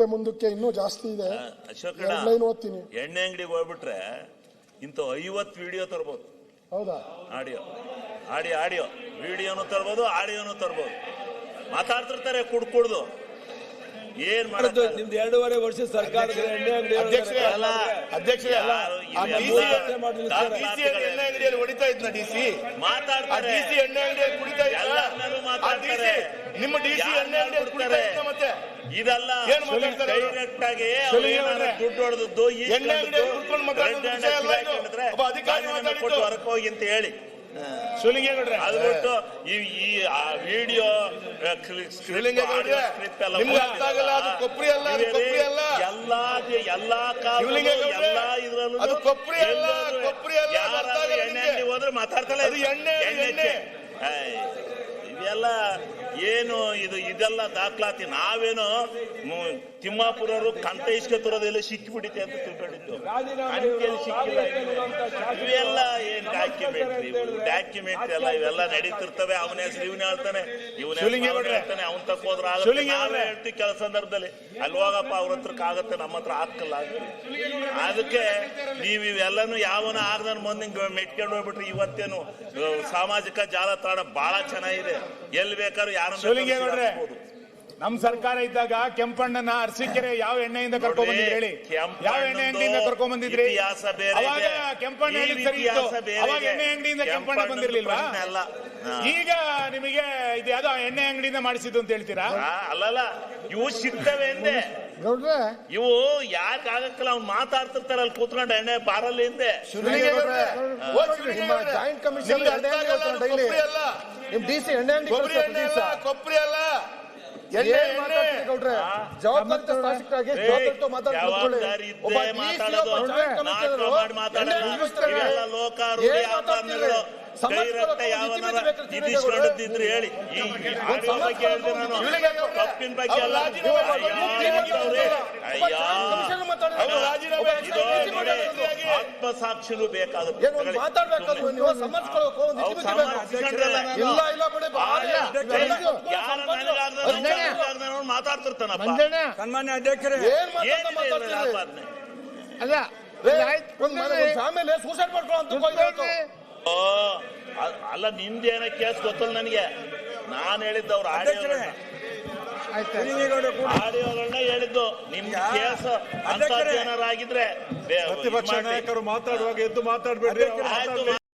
ಮತ್ತೆ ಮುಂದಕ್ಕೆ ಇನ್ನೂ ಜಾಸ್ತಿ ಇದೆ. ಅಶೋಕಣ್ಣ ಲೈನ್ ಓದ್ತೀನಿ. ಎಣ್ಣೆ ಅಂಗಡಿಗೆ ಹೋಗ್ಬಿಟ್ರೆ ಇಂಥ ಐವತ್ತು ವಿಡಿಯೋ ತರ್ಬೋದು. ಹೌದಾ? ಆಡಿಯೋ. Audio audio. ವಿಡಿಯೋನು ತರ್ಬೋದು ಆಡಿಯೋನು ತರ್ಬೋದು. ಮಾತಾಡ್ತಿರ್ತಾರೆ ಕುಡ್ ಕುಡ್ದು. ಏನ್ ಮಾಡೋದು ನಿಮ್ದು ಎರಡೂವರೆ ವರ್ಷ ಸರ್ಕಾರ ಎಣ್ಣೆ ಅಂಗಡಿ ಅಧ್ಯಕ್ಷರೇ, ಅಲ್ಲ. ಅಧ್ಯಕ್ಷರೇ ಅಲ್ಲ. ಆ ಇವೆಲ್ಲ ಡಿಸಿ ದಾಖಲಾತಿಗಳೇ. ಎಣ್ಣೆ ಅಂಗಡಿಯಲ್ಲಿ ಹೊಡಿತಾ ಇದ್ನ ಡಿಸಿ ಆ ಮಾತಾಡ್ತಾರೆ ಡಿಸಿ ಎಣ್ಣೆ ಅಂಗಡಿಯಲ್ಲಿ ಕುಡಿತಾ ಮಾತಾಡ್ತಾರೆ. ನಿಮ್ಮ ಡಿಸಿ ಯಾರನ್ನ ಎಣ್ಣೆ ಅಂಗಡಿಯಲ್ಲಿ ಕುಡಿತಾ? ಮತ್ತೆ? ಇದಲ್ಲ? ಡೈರೆಕ್ಟ್ ಆಗಿ ದುಡ್ಡು ಹೊಡೆದದ್ದು. ಕೊಟ್ಟು ಹೊರಕೋಗಿ ಹೋಗಿ ಅಂತ ಹೇಳಿ. ಅದು ಬಿಟ್ಟು ಈ ಈ ವಿಡಿಯೋ. ಎಲ್ಲಾ ಎಲ್ಲಾ ಎಲ್ಲಾ ಇದ್ರಲ್ಲೂ ಎಣ್ಣೆ ಹೋದ್ರೆ ಮಾತಾಡ್ತಲ್ಲ ಇದು ಎಣ್ಣೆ, ಎಣ್ಣೆ. ಏನು ಇದು ಇದೆಲ್ಲ ದಾಖಲಾತಿ ನಾವೇನು ತಿಮ್ಮಾಪುರವರು ತಿಮ್ಮಾಪುರರು ಕಂತ ಇಸ್ಕೊತಿರೋದೆಲ್ಲ ಸಿಕ್ಕಿ ಬಿಡಿತೆ ಅಂತ ತಿಳ್ಕೊಂಡಿದ್ದು. ಸಿಕ್ಕಿಲ್ಲ. ಇವೆಲ್ಲ ಡಾಕ್ಯುಮೆಂಟ್ರಿ ಡಾಕ್ಯುಮೆಂಟ್ ಡಾಕ್ಯುಮೆಂಟ್ರಿ ಎಲ್ಲ ಇವೆಲ್ಲ ನಡೀತಿರ್ತವೆ. ಅವನ ಹೆಸರು ಇವನ್ ಹೇಳ್ತಾನೆ. ಇವನ. ಹೇಳ್ತಾನೆ ಅವನ್ ತಕ್ಕೋದ್ರ ಹೇಳ್ತೀವಿ ಕೆಲ ಸಂದರ್ಭದಲ್ಲಿ. ಅಲ್ಲಿ ಹೋಗಪ್ಪ ಅವ್ರ ಹತ್ರಕ್ಕೆ ಆಗತ್ತೆ ನಮ್ಮ ಹತ್ರ ಹಾಕಲ್ಲ ಅಂತೀವಿ. ಅದಕ್ಕೆ ನೀವು ಇವೆಲ್ಲಾನು ಯಾವನ ಆಗದನ್ ಮುಂದೆ ಮೆಟ್ಕೊಂಡು ಹೋಗ್ಬಿಟ್ರಿ ಇವತ್ತೇನು ಸಾಮಾಜಿಕ ಜಾಲತಾಣ ಬಹಳ ಚೆನ್ನಾಗಿದೆ. ಎಲ್ಲಿ ಬೇಕಾದ್ರೂ. ಹಾಕ್ಬೋದು. ನಮ್ ಸರ್ಕಾರ ಇದ್ದಾಗ ಕೆಂಪಣ್ಣನ ಅರಸೀಕೆರೆ ಯಾವ ಎಣ್ಣೆಯಿಂದ ಕರ್ಕೊಂಡ್ ಬಂದಿದ್ರಿ ಹೇಳಿ? ಯಾವ ಎಣ್ಣೆ ಅಂಗಡಿಯಿಂದ ಕರ್ಕೊಂಡ್ ಬಂದಿದ್ರಿ? ಅವಾಗ. ಕೆಂಪಣ್ಣ ಹೇಳಿದ್ ಸರಿ ಇತ್ತು. ಅವಾಗ. ಎಣ್ಣೆ ಅಂಗಡಿಯಿಂದ ಕೆಂಪಣ್ಣ ಬಂದಿರ್ಲಿಲ್ಲ ಬಂದಿರ್ಲಿಲ್ವಾ. ಈಗ ನಿಮಗೆ ಇದು ಯಾವ್ದೋ ಎಣ್ಣೆ ಅಂಗಡಿಯಿಂದ ಮಾಡಿಸಿದ್ದು ಅಂತ ಹೇಳ್ತೀರಾ? ಅಲ್ಲಲ್ಲ ಇವು ಸಿಗ್ತವೆ ಅಂದೆ. ಗೌಡ್ರೆ. ಇವು ಯಾಕಾಗಕ್ಕಲ್ಲ ಅವ್ನು ಮಾತಾಡ್ತಿರ್ತಾರ ಅಲ್ಲಿ ಕೂತ್ಕೊಂಡು ಎಣ್ಣೆ ಬಾರಲ್ಲಿ ಹಿಂದೆ ಜಾಯಿಂಟ್ ಕಮಿಷನ್ ಕೊಬ್ಬರಿ ಅಲ್ಲ ಕೊಬ್ಬರಿ ಅಲ್ಲ. ಇದಿಸ್ಕೊಂಡಿದ್ದಿದ್ರು ಹೇಳಿ. ಬಗ್ಗೆ ತಪ್ಪಿನ ಅವ್ರು ರಾಜೀನಾಮೆ ಸನ್ಮಾನ್ಯ ಅಧ್ಯಕ್ಷರೇ ಏನ್ ಮಾತಾಡ್ತಾ? ಅಲ್ಲ ಏ, ಒಂದ್ ಮನೆ- ಒಂದ್ ಫ್ಯಾಮಿಲಿ ಸೂಸೈಡ್ ಮಾಡ್ಕೊಳ್ಳೋ ಅಂತ ಹೋಗಿರೋದು. ಓ ಅ- ಅಲ್ಲ ನಿಮ್ದೇನ ಕೇಸ್ ಗೊತ್ತಲ್ಲ ನನಗೆ ನಾನ್ ಹೇಳಿದ್ದು ಅವ್ರ ಅಧ್ಯಕ್ಷರೇ. ಆಯ್ತು ಶಿವಲಿಂಗೇಗೌಡ ಕೂಡ ಆಡಿಯೋಗಳನ್ನ ಹೇಳಿದ್ದು ನಿಮ್ ಈಗ ಕೇಸ್ ಅಂತ ಅಧ್ಯಕ್ಷರೇ. ಏನಾರಾಗಿದ್ರೆ ಬೇ- ಪ್ರತಿಪಕ್ಷ ಇದ್ ಮಾಡಿ. ನಾಯಕರು ಮಾತಾಡುವಾಗ ಎದ್ದು ಮಾತಾಡ್ಬೇಡ್ರಿ ಆಯ್ತು